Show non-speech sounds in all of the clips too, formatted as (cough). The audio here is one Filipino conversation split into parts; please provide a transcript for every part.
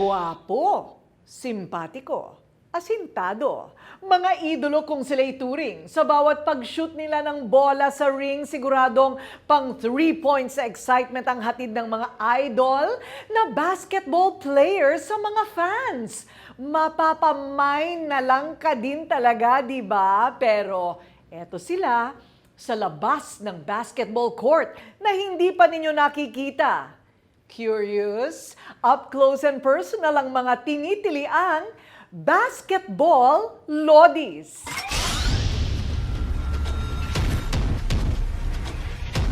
Guwapo, simpatiko, asintado. Mga idolo kung sila ituring. Sa bawat pag-shoot nila ng bola sa ring, siguradong pang 3 points sa excitement ang hatid ng mga idol na basketball players sa mga fans. Mapapamine na lang ka din talaga, di ba? Pero eto sila sa labas ng basketball court na hindi pa ninyo nakikita. Curious? Up close and personal ang mga tinitiliang basketball lodis.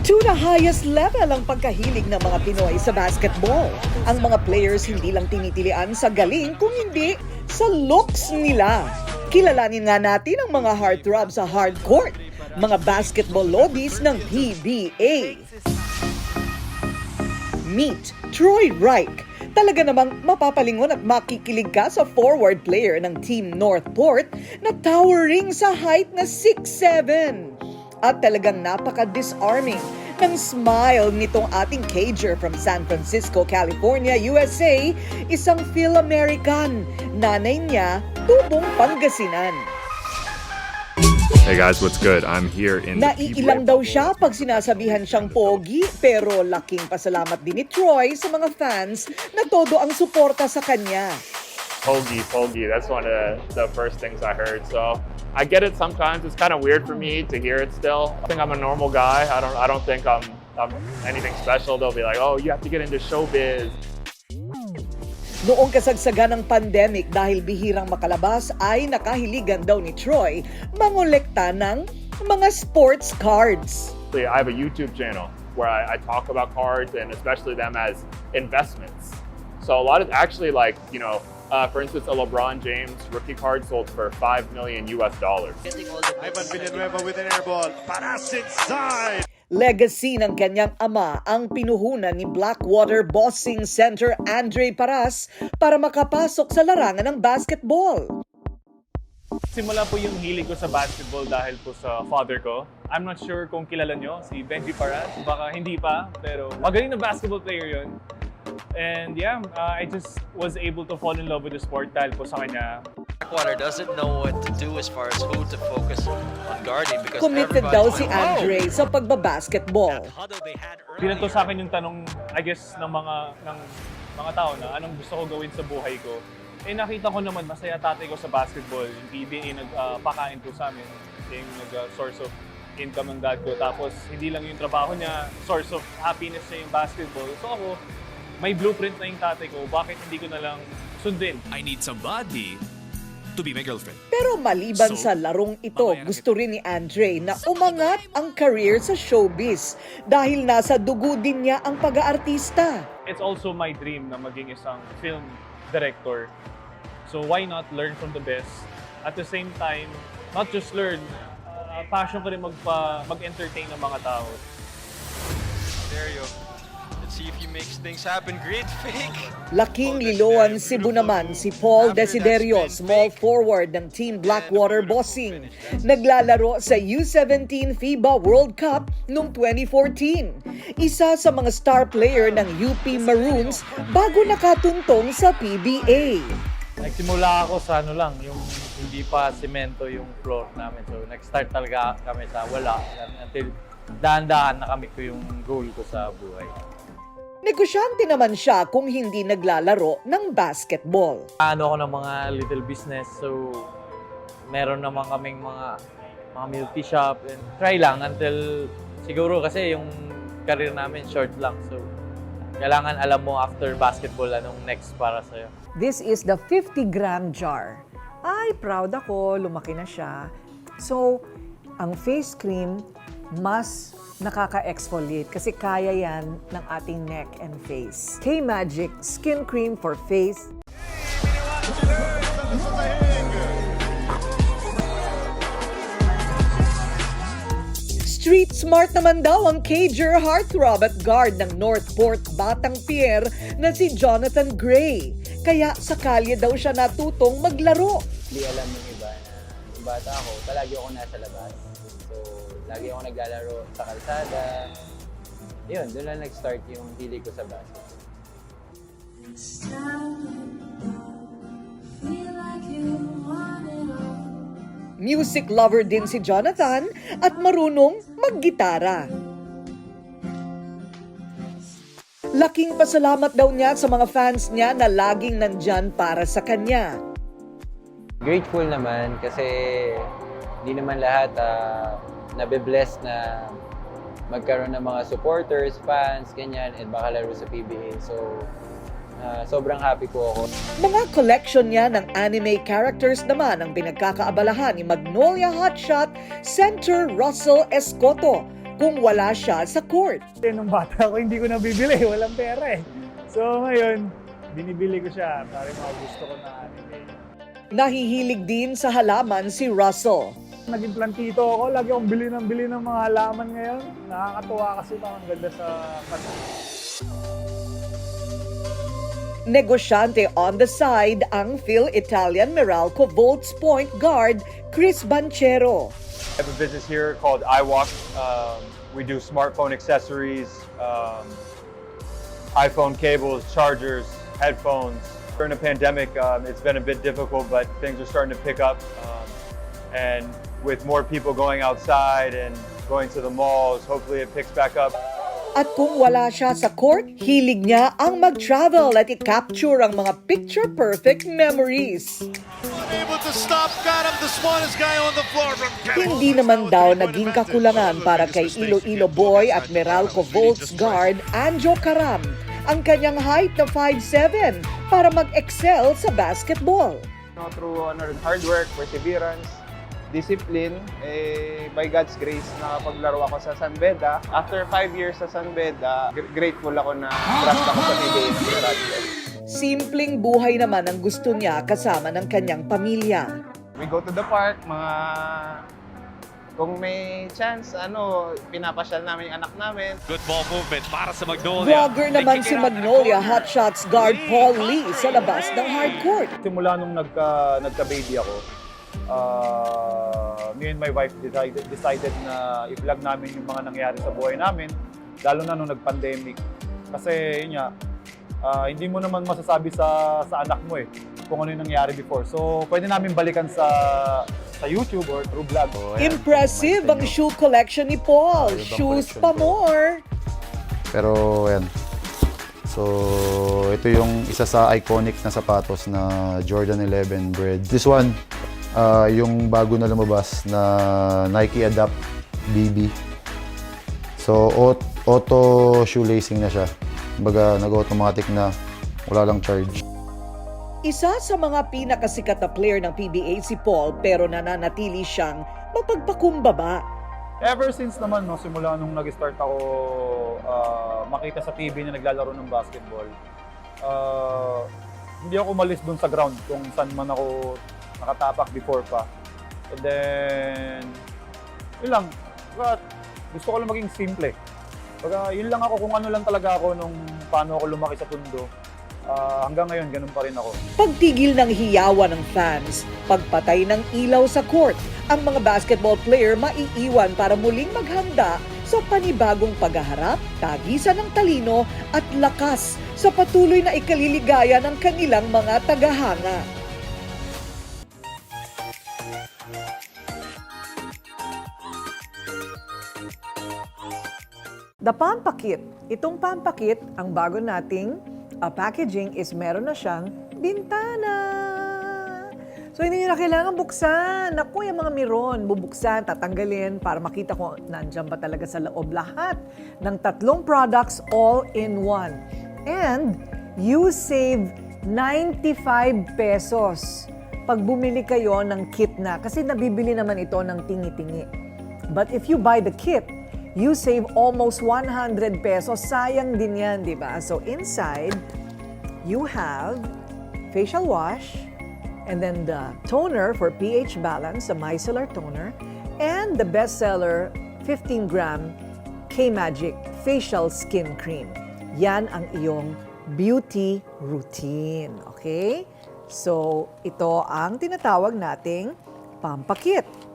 To the highest level ang pagkahilig ng mga Pinoy sa basketball. Ang mga players hindi lang tinitilian sa galing kung hindi sa looks nila. Kilalanin nga natin ang mga heartthrob sa hard court, mga basketball lodis ng PBA. Meet Troy Reich. Talaga namang mapapalingon at makikilig ka sa forward player ng Team Northport na towering sa height na 6'7". At talagang napaka-disarming ng smile nitong ating cager from San Francisco, California, USA, isang Phil-American. Nanay niya, tubong Pangasinan. Hey guys, what's good? I'm here in Naiilang daw siya pag sinasabihan siyang pogi, pero laking pasalamat din ni Troy sa mga fans na todo ang suporta sa kanya. Pogi, Pogi. That's one of the first things I heard. So I get it sometimes. It's kind of weird for me to hear it still. I think I'm a normal guy. I don't I don't think I'm, I'm anything special. They'll be like, oh, you have to get into showbiz. Noong kasagsagan ng pandemic dahil bihirang makalabas ay nakahiligan daw ni Troy mangolekta ng mga sports cards. So, yeah, I have a YouTube channel where I, I talk about cards and especially them as investments. So a lot of actually like, you know, uh, for instance, a LeBron James rookie card sold for 5 million US dollars. Ivan Villanueva with an air ball. Paras inside. Legacy ng kanyang ama ang pinuhunan ni Blackwater Bossing Center Andre Paras para makapasok sa larangan ng basketball. Simula po yung hilig ko sa basketball dahil po sa father ko. I'm not sure kung kilala nyo, si Benji Paras. Baka hindi pa, pero magaling na basketball player yun. And yeah, uh, I just was able to fall in love with the sport dahil po sa kanya. Blackwater doesn't know what to do as far as who to focus on guarding because Committed daw si. Andre sa pagbabasketball. Pinanto sa akin yung tanong, I guess, ng mga ng mga tao na anong gusto ko gawin sa buhay ko. Eh nakita ko naman masaya tatay ko sa basketball. Yung PBA nagpakain po sa amin. Yung nag-source of income ng dad ko. Tapos hindi lang yung trabaho niya, source of happiness niya yung basketball. So ako, may blueprint na yung tatay ko. Bakit hindi ko na lang sundin? I need somebody to be my girlfriend. Pero maliban So, sa larong ito, gusto rin ni Andre na umangat ang career sa showbiz dahil nasa dugo din niya ang pag-aartista. It's also my dream na maging isang film director. So why not learn from the best? At the same time, not just learn, uh, passion ko rin magpa, mag-entertain ng mga tao. There you go. See if he makes things happen. Great fake. Laking Liloan Cebu naman si Paul Desiderio, small forward ng Team Blackwater Bossing. Naglalaro sa U17 FIBA World Cup noong 2014. Isa sa mga star player ng UP Maroons bago nakatuntong sa PBA. Nagsimula ako sa ano lang, yung hindi pa semento yung floor namin. So, nag-start talaga kami sa wala until dahan-dahan na kami ko yung goal ko sa buhay. Negosyante naman siya kung hindi naglalaro ng basketball. Ano ako ng mga little business, so meron naman kaming mga mga multi shop and try lang until siguro kasi yung career namin short lang. So, kailangan alam mo after basketball anong next para sa'yo. This is the 50 gram jar. Ay, proud ako, lumaki na siya. So, ang face cream mas nakaka-exfoliate kasi kaya yan ng ating neck and face. K-Magic Skin Cream for Face Street smart naman daw ang cager heartthrob at guard ng Northport Batang Pier na si Jonathan Gray. Kaya sa kalye daw siya natutong maglaro. Hindi alam ng iba na bata ako, palagi ako nasa labas. Lagi ako naglalaro sa kalsada. Yun, doon lang nag-start yung hilig ko sa basketball. Music lover din si Jonathan at marunong maggitara. Laking pasalamat daw niya sa mga fans niya na laging nandyan para sa kanya. Grateful naman kasi hindi naman lahat uh, nabe-bless na magkaroon ng mga supporters, fans, ganyan, at makalaro sa PBA. So, ah, sobrang happy po ako. Mga collection niya ng anime characters naman ang pinagkakaabalahan ni Magnolia Hotshot Center Russell Escoto kung wala siya sa court. Kasi nung bata ako, hindi ko nabibili. (laughs) Walang pera eh. So ngayon, binibili ko siya para mga gusto ko na anime. Nahihilig din sa halaman si Russell. Naging plantito ako. Lagi akong bili ng bili ng mga halaman ngayon. Nakakatuwa kasi ito ang ganda sa kanila. Negosyante on the side ang Phil-Italian Meralco Volts Point guard Chris Banchero. I have a business here called iWalk. Um, we do smartphone accessories, um, iPhone cables, chargers, headphones. During the pandemic, um, it's been a bit difficult, but things are starting to pick up. Um, and with more people going outside and going to the malls, hopefully it picks back up. At kung wala siya sa court, hilig niya ang mag-travel at i-capture ang mga picture-perfect memories. Able to stop, got him the smartest guy on the floor from Hindi naman daw naging kakulangan para kay Iloilo Boy at Meralco Volts guard Anjo Karam ang kanyang height na 5'7 para mag-excel sa basketball. no, through ano, hard work, perseverance, discipline, eh, by God's grace, nakapaglaro ako sa San Beda. After five years sa San Beda, gr- grateful ako na draft ako sa PBA ng Meralco. Simpleng buhay naman ang gusto niya kasama ng kanyang pamilya. We go to the park, mga... Kung may chance, ano, pinapasyal namin yung anak namin. Good ball movement para sa Magnolia. Vlogger naman si Magnolia Hotshots guard Paul Lee sa labas ng hardcourt. Simula nung nagka, nagka-baby ako, uh, me and my wife decided, decided na i-vlog namin yung mga nangyari sa buhay namin, lalo na nung nag-pandemic. Kasi yun nga, ah, hindi mo naman masasabi sa, sa anak mo eh kung ano yung nangyari before. So, pwede namin balikan sa sa YouTube or through vlog. Impressive ang shoe collection ni Paul. Shoes pa more. Pero ayan. So, ito yung isa sa iconic na sapatos na Jordan 11 bread. This one, ah, yung bago na lumabas na Nike Adapt BB. So, aut- auto shoelacing na siya. Kumbaga, nag-automatic na wala lang charge. Isa sa mga pinakasikat na player ng PBA si Paul pero nananatili siyang mapagpakumbaba. Ever since naman, no, simula nung nag-start ako ah, makita sa TV na naglalaro ng basketball, ah, hindi ako umalis dun sa ground kung saan man ako nakatapak before pa. And then, yun lang. But, gusto ko lang maging simple. Baga, yun lang ako kung ano lang talaga ako nung paano ako lumaki sa tundo. Ah, hanggang ngayon, ganun pa rin ako. Pagtigil ng hiyawan ng fans, pagpatay ng ilaw sa court, ang mga basketball player maiiwan para muling maghanda sa panibagong paghaharap, tagisan ng talino at lakas sa patuloy na ikaliligaya ng kanilang mga tagahanga. The Pampakit. Itong Pampakit, ang bago nating uh, packaging is meron na siyang bintana. So hindi nyo na kailangan buksan. Naku, yung mga miron, bubuksan, tatanggalin para makita kung nandyan ba talaga sa loob lahat ng tatlong products all in one. And you save 95 pesos pag bumili kayo ng kit na. Kasi nabibili naman ito ng tingi-tingi. But if you buy the kit, you save almost 100 pesos. Sayang din yan, di ba? So inside, you have facial wash, and then the toner for pH balance, the micellar toner, and the bestseller 15 gram K-Magic Facial Skin Cream. Yan ang iyong beauty routine. Okay? So, ito ang tinatawag nating pampakit.